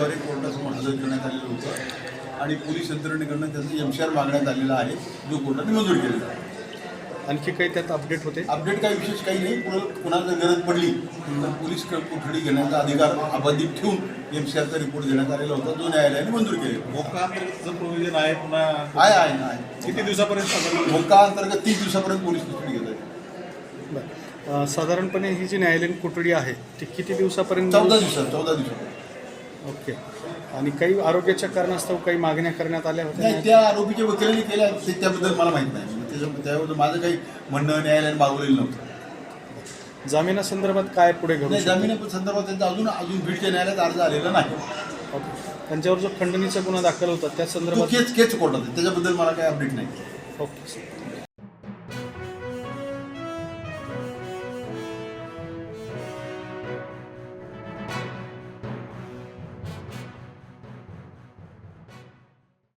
नोटीसद्वारे कोर्टासमोर हजर करण्यात आलेलं होतं. आणि पोलीस यंत्रणेकडनं त्याचं एम सी आर मागण्यात आलेला आहे जो कोर्टाने मंजूर केलेला आहे. आणखी काही त्यात अपडेट होते? अपडेट काही विशेष काही नाही पुढं कुणाला जर गरज पडली तर पोलीस क- कोठडी घेण्याचा अधिकार अबाधित ठेवून एम सी आरचा रिपोर्ट देण्यात आलेला होता जो न्यायालयाने मंजूर केलेला प्रोव्हिजन आहे पुन्हा? आहे आहे आहे. किती दिवसापर्यंत साधारण मोका अंतर्गत तीस दिवसापर्यंत पोलीस कस्टडी घेत अं, साधारणपणे ही जी न्यायालयीन कोठडी आहे ती किती दिवसापर्यंत चौदा दिवसात चौदा दिवसात ओके. आणि काही आरोग्याच्या कारणास्तव काही मागण्या करण्यात आल्या होत्या? नाही त्या आरोपीच्या वकिलांनी केल्या ते त्याबद्दल मला माहीत नाही. म्हणजे त्याच्या त्याबद्दल माझं काही म्हणणं न्यायालयाने मागवलेलं नव्हतं. जामिनासंदर्भात काय पुढे घडू नाही शकतं? जामिना संदर्भात त्यांचा अजून अजून बीडच्या न्यायालयात अर्ज आलेला नाही. ओके. त्यांच्यावर जो खंडणीचा गुन्हा दाखल होता त्या तो संदर्भात केच केच कोर्टात आहे. त्याच्याबद्दल मला काही अपडेट नाही. ओके